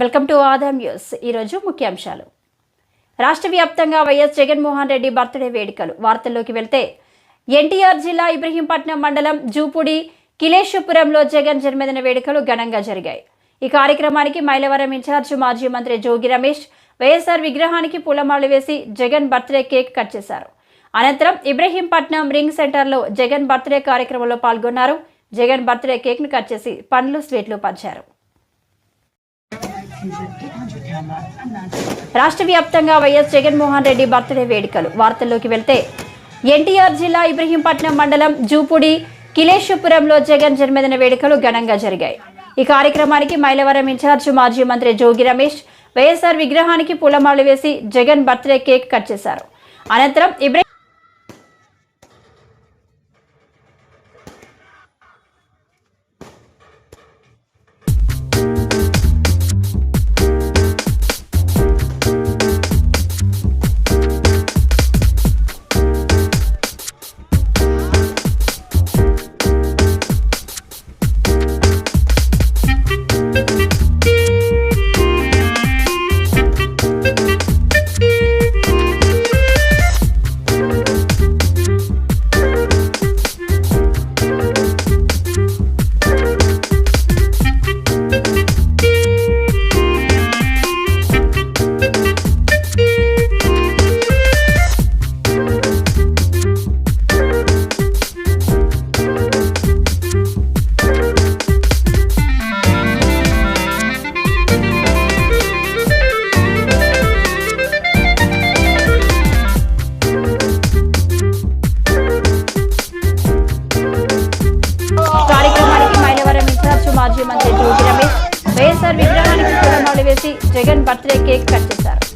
Welcome to Adam news. ఈరోజు ముఖ్యాంశాలు. రాష్ట్ర వ్యాప్తంగా వైఎస్ జగన్మోహన్ రెడ్డి బర్త్డే వేడుకలు. వార్తల్లోకి వెళ్తే ఎన్టీఆర్ జిల్లా ఇబ్రహీంపట్నం మండలం జూపుడి కిలేశ్వపురంలో జగన్ జన్మదిన వేడుకలు ఘనంగా జరిగాయి. ఈ కార్యక్రమానికి మైలవరం ఇన్ఛార్జ్ మాజీ మంత్రి జోగి రమేష్ వైఎస్ఆర్ విగ్రహానికి పూలమాలు వేసి జగన్ బర్త్డే కేక్ కట్ చేశారు. అనంతరం ఇబ్రహీంపట్నం రింగ్ సెంటర్లో జగన్ బర్త్డే కార్యక్రమంలో పాల్గొన్నారు. జగన్ బర్త్డే కేక్ను కట్ చేసి పండ్లు స్వీట్లు పంచారు. రాష్ట్ర వ్యాప్తంగా వైఎస్ జగన్మోహన్ రెడ్డి బర్త్డే వేడుకలు. వార్తల్లోకి వెళ్తే ఎన్టీఆర్ జిల్లా ఇబ్రహీంపట్నం మండలం జూపుడి కిలేశ్వపురంలో జగన్ జన్మదిన వేడుకలు ఘనంగా జరిగాయి. ఈ కార్యక్రమానికి మైలవరం ఇన్ఛార్జ్ మాజీ మంత్రి జోగి రమేష్ వైఎస్ఆర్ విగ్రహానికి పూలమాలు వేసి జగన్ బర్త్డే కేక్ కట్ చేశారు. అనంతరం ఇబ్రహీం మాజీ మంత్రి జోగి రమేష్. వైఎస్ఆర్ విగ్రహానికి పూలమాలలు వేసి జగన్ బర్త్డే కేక్ కట్ చేశారు.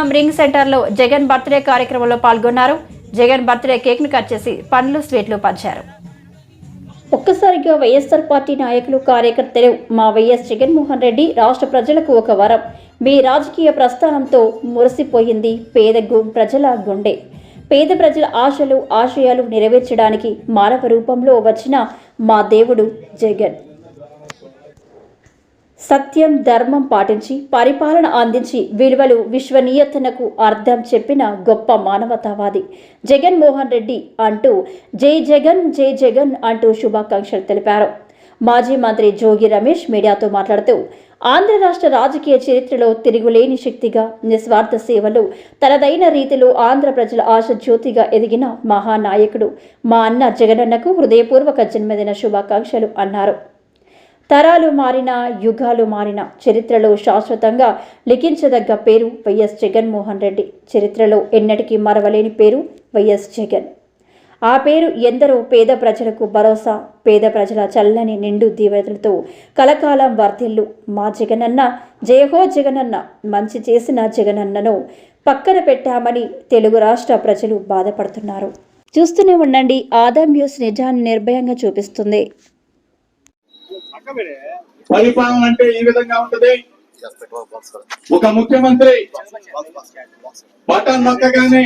ఇబ్రహీంపట్నం రింగ్ సెంటర్లో జగన్ బర్త్డే కార్యక్రమంలో పాల్గొన్నారు. జగన్ బర్త్డే కేక్ను కట్ చేసి పండ్లు స్వీట్లు పంచారు. ఒక్కసారిగా వైఎస్ఆర్ పార్టీ నాయకులు కార్యకర్తలు మా వైఎస్ జగన్మోహన్ రెడ్డి రాష్ట్ర ప్రజలకు ఒక వరం. మీ రాజకీయ ప్రస్థానంతో మురిసిపోయింది పేద గు- ప్రజల గుండె. పేద ప్రజల ఆశలు ఆశయాలు నెరవేర్చడానికి మానవ రూపంలో వచ్చిన మా దేవుడు జగన్. సత్యం ధర్మం పాటించి పరిపాలన అందించి విలువలు విశ్వనీయతనకు అర్థం చెప్పిన గొప్ప మానవతావాది జగన్మోహన్ రెడ్డి అంటూ జై జగన్ జై జగన్ అంటూ శుభాకాంక్షలు తెలిపారు. మాజీ మంత్రి జోగి రమేష్ మీడియాతో మాట్లాడుతూ ఆంధ్ర రాష్ట్ర రాజకీయ చరిత్రలో తిరుగులేని శక్తిగా నిస్వార్థ సేవలు తనదైన రీతిలో ఆంధ్ర ప్రజల ఆశ జ్యోతిగా ఎదిగిన మహానాయకుడు మా అన్న జగనన్నకు హృదయపూర్వక జన్మదిన శుభాకాంక్షలు అన్నారు. తరాలు మారిన యుగాలు మారిన చరిత్రలో శాశ్వతంగా లిఖించదగ్గ పేరు వైఎస్ జగన్మోహన్ రెడ్డి. చరిత్రలో ఎన్నటికీ మరవలేని పేరు వైఎస్ జగన్. ఆ పేరు ఎందరో పేద ప్రజలకు భరోసా పేద ప్రజల చల్లని నిండు దీవెనలతో కలకాలం వర్ధిల్లు. మా జగనన్న జయహో జగనన్న మంచి చేసిన జగనన్నను పక్కన పెట్టామని తెలుగు రాష్ట్ర ప్రజలు బాధపడుతున్నారు. చూస్తూనే ఉండండి ఆదాం న్యూస్ నిజాన్ని నిర్భయంగా చూపిస్తుంది. పరిపాలన అంటే ఈ విధంగా ఉంటది? ఒక ముఖ్యమంత్రి బటన్ నొక్కగానే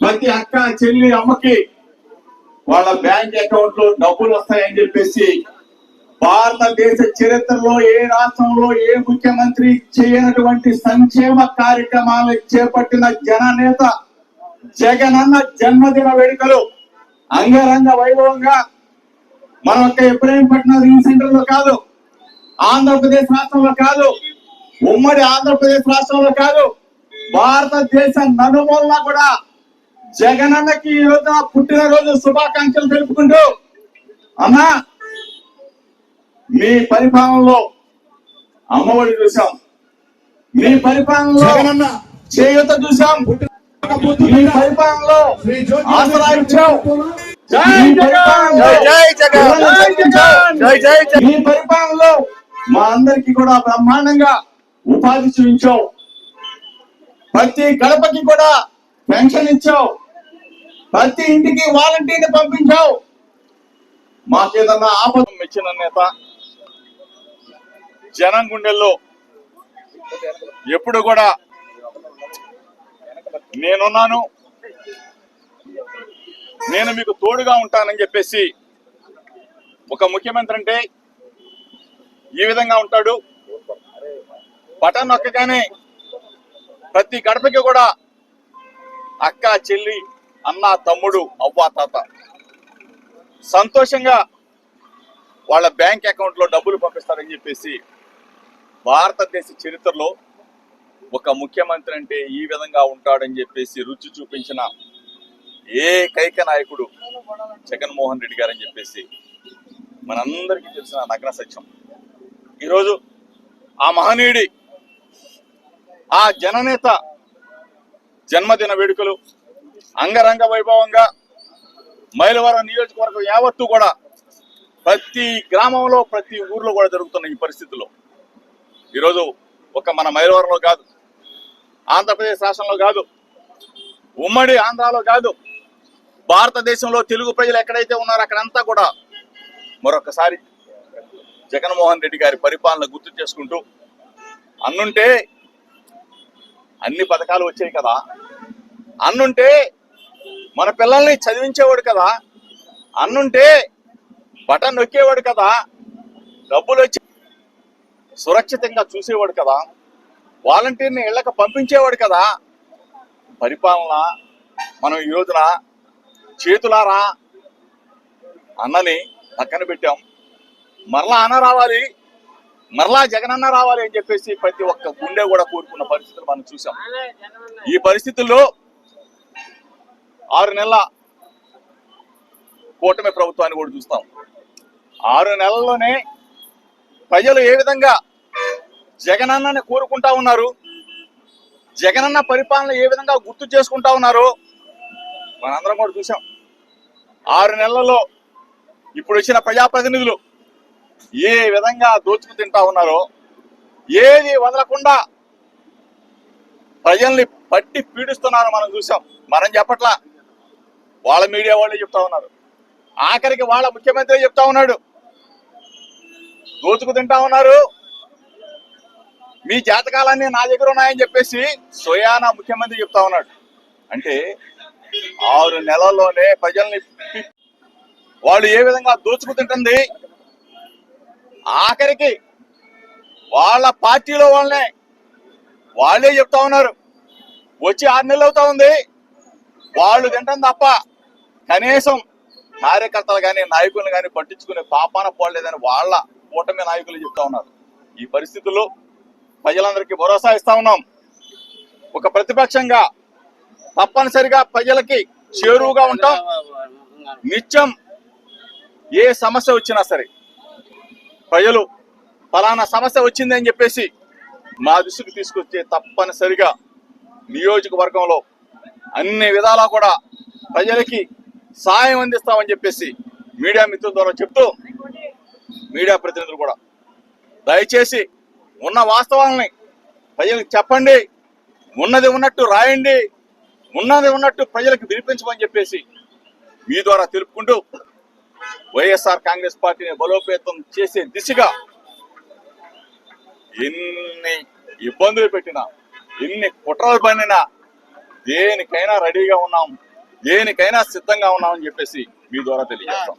ప్రతి అక్క చెల్లి అమ్మకి వాళ్ళ బ్యాంక్ అకౌంట్లో డబ్బులు వస్తాయని చెప్పేసి భారతదేశ చరిత్రలో ఏ రాష్ట్రంలో ఏ ముఖ్యమంత్రి చేయనటువంటి సంక్షేమ కార్యక్రమాలు చేపట్టిన జననేత జగనన్న జన్మదిన వేడుకలు అంగరంగ వైభవంగా మన యొక్క ఇబ్రహీంపట్నం రింగ్ సెంటర్లో కాదు ఆంధ్రప్రదేశ్ రాష్ట్రంలో కాదు ఉమ్మడి ఆంధ్రప్రదేశ్ రాష్ట్రంలో కాదు భారతదేశ నలుమూలన కూడా జగనన్నకి ఈ రోజున పుట్టినరోజు శుభాకాంక్షలు తెలుపుకుంటూ అన్నా మీ పరిపాలనలో అమ్మఒడి చూసాం మీ పరిపాలనలో జగనన్న చేయూత చూసాం మీ పరిపాలనలో ఆసరా ఇచ్చాం. జై మీ జగన్! పరిపాలనలో మీ పరిపాలనలో మా అందరికి కూడా బ్రహ్మాండంగా ఉపాధి చూపించావు. ప్రతి గడపకి కూడా పెన్షన్ ఇచ్చావు. ప్రతి ఇంటికి వాలంటీర్ని పంపించావు. మాకేదన్నా ఆపద మెచ్చిన నేత జనం గుండెల్లో ఎప్పుడు కూడా నేనున్నాను. నేను మీకు తోడుగా ఉంటానని చెప్పేసి ఒక ముఖ్యమంత్రి అంటే ఈ విధంగా ఉంటాడు. బటన్ నొక్కగానే ప్రతి గడపకి కూడా అక్క చెల్లి అన్న తమ్ముడు అవ్వ తాత సంతోషంగా వాళ్ళ బ్యాంక్ అకౌంట్లో డబ్బులు పంపిస్తారని చెప్పేసి భారతదేశ చరిత్రలో ఒక ముఖ్యమంత్రి అంటే ఈ విధంగా ఉంటాడని చెప్పేసి రుచి చూపించిన ఏకైక నాయకుడు జగన్మోహన్ రెడ్డి గారని చెప్పేసి మనందరికీ తెలిసిన నగ్న సత్యం. ఈరోజు ఆ మహనీయుడి ఆ జననేత జన్మదిన వేడుకలు అంగరంగ వైభవంగా మైలవరం నియోజకవర్గం యావత్తు కూడా ప్రతి గ్రామంలో ప్రతి ఊర్లో కూడా జరుగుతున్న ఈ పరిస్థితుల్లో. ఈరోజు ఒక మన మైలవరంలో కాదు ఆంధ్రప్రదేశ్ రాష్ట్రంలో కాదు ఉమ్మడి ఆంధ్రాలో కాదు భారతదేశంలో తెలుగు ప్రజలు ఎక్కడైతే ఉన్నారో అక్కడంతా కూడా మరొకసారి జగన్మోహన్ రెడ్డి గారి పరిపాలన గుర్తు చేసుకుంటూ అన్నుంటే అన్ని పథకాలు వచ్చాయి కదా. అన్నుంటే మన పిల్లల్ని చదివించేవాడు కదా. అన్నుంటే బటన్ నొక్కేవాడు కదా. డబ్బులు వచ్చి సురక్షితంగా చూసేవాడు కదా. వాలంటీర్ని ఇళ్ళకి పంపించేవాడు కదా. పరిపాలన మనం ఈ రోజున చేతులారా అన్నని పక్కన పెట్టాం. మరలా అన్న రావాలి మరలా జగనన్న రావాలి అని చెప్పేసి ప్రతి ఒక్క గుండె కూడా కోరుకున్న పరిస్థితులు మనం చూసాం ఈ పరిస్థితుల్లో ఆరు నెలల కూటమి ప్రభుత్వాన్ని కూడా చూస్తాం. ఆరు నెలల్లోనే ప్రజలు ఏ విధంగా జగనన్నని కోరుకుంటా ఉన్నారు జగనన్న పరిపాలన ఏ విధంగా గుర్తు చేసుకుంటా ఉన్నారు మనందరం కూడా చూసాం ఆరు నెలల్లో ఇప్పుడు వచ్చిన ప్రజాప్రతినిధులు ఏ విధంగా దోచుకు తింటా ఉన్నారో ఏది వదలకుండా ప్రజల్ని పట్టి పీడిస్తున్నారో మనం చూసాం మనం చెప్పట్లా వాళ్ళ మీడియా వాళ్ళే చెప్తా ఉన్నారు. ఆఖరికి వాళ్ళ ముఖ్యమంత్రి చెప్తా ఉన్నాడు. దోచుకు తింటా ఉన్నారు. మీ జాతకాలన్నీ నా దగ్గర ఉన్నాయని చెప్పేసి సోయానా ముఖ్యమంత్రి చెప్తా ఉన్నాడు. అంటే ఆరు నెలల్లోనే ప్రజల్ని వాళ్ళు ఏ విధంగా దోచుకుతుంటుంది ఆఖరికి వాళ్ళ పార్టీలో వాళ్ళనే వాళ్ళే చెప్తా ఉన్నారు. వచ్చి ఆరు నెలలు అవుతా ఉంది. వాళ్ళు తింటాం తప్ప కనీసం కార్యకర్తలు కానీ నాయకులను కానీ పట్టించుకునే పాపాన పోలేదని వాళ్ళ కూటమి నాయకులు చెప్తా ఉన్నారు. ఈ పరిస్థితుల్లో ప్రజలందరికీ భరోసా ఇస్తా ఉన్నాం. ఒక ప్రతిపక్షంగా తప్పనిసరిగా ప్రజలకి చేరువుగా ఉంటాం. నిత్యం ఏ సమస్య వచ్చినా సరే ప్రజలు ఫలానా సమస్య వచ్చింది అని చెప్పేసి మా దృష్టికి తీసుకొచ్చే తప్పనిసరిగా నియోజకవర్గంలో అన్ని విధాలా కూడా ప్రజలకి సాయం అందిస్తామని చెప్పేసి మీడియా మిత్రుల ద్వారా చెప్తూ మీడియా ప్రతినిధులు కూడా దయచేసి ఉన్న వాస్తవాలని ప్రజలకు చెప్పండి ఉన్నది ఉన్నట్టు రాయండి ఉన్నది ఉన్నట్టు ప్రజలకు వినిపించమని చెప్పేసి మీ ద్వారా తెలుపుకుంటూ వైఎస్ఆర్ కాంగ్రెస్ పార్టీని బలోపేతం చేసే దిశగా ఎన్ని ఇబ్బందులు పెట్టినా ఎన్ని కుట్రలు పడినా దేనికైనా రెడీగా ఉన్నాం దేనికైనా సిద్ధంగా ఉన్నామని చెప్పేసి మీ ద్వారా తెలియజేస్తాం.